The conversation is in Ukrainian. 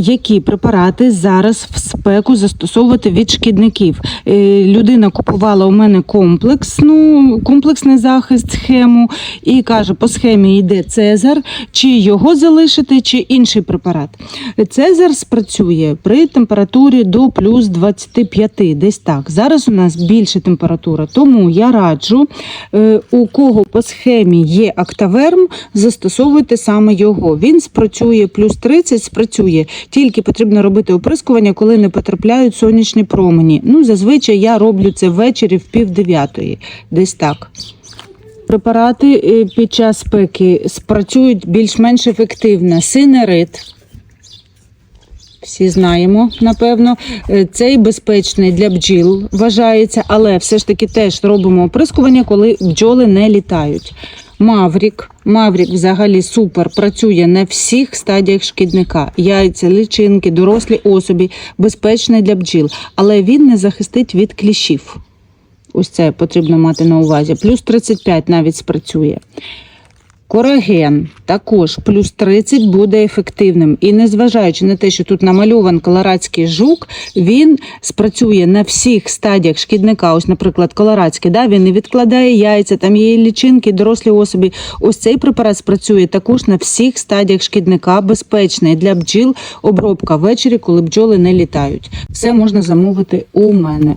Які препарати зараз в спеку застосовувати від шкідників? Е, Людина купувала у мене комплексну, комплексний захист схему і каже, по схемі йде Цезар, чи його залишити, чи інший препарат. Цезар спрацює при температурі до плюс 25, десь так. Зараз у нас більша температура, тому я раджу, е, у кого по схемі є актаверм, застосовуйте саме його. Він спрацює плюс 30, спрацює. Тільки потрібно робити оприскування, коли не потрапляють сонячні промені. Ну, зазвичай я роблю це ввечері в пів дев'ятої, десь так. Препарати е, під час спеки спрацюють більш-менш ефективно. Синерит. Всі знаємо, напевно, Е, цей безпечний для бджіл вважається, але все ж таки теж робимо оприскування, коли бджоли не літають. Маврік. Маврік взагалі супер працює на всіх стадіях шкідника: яйця, личинки, дорослі особі, безпечний для бджіл, але він не захистить від кліщів. Ось це потрібно мати на увазі. Плюс 35 навіть спрацює. Кораген також плюс 30 буде ефективним. І незважаючи на те, що тут намальован колорадський жук, він спрацює на всіх стадіях шкідника. Ось, наприклад, колорадський, да, він не відкладає яйця, там є лічинки, дорослі особи. Ось цей препарат спрацює також на всіх стадіях шкідника, безпечний для бджіл, обробка ввечері, коли бджоли не літають. Все можна замовити у мене.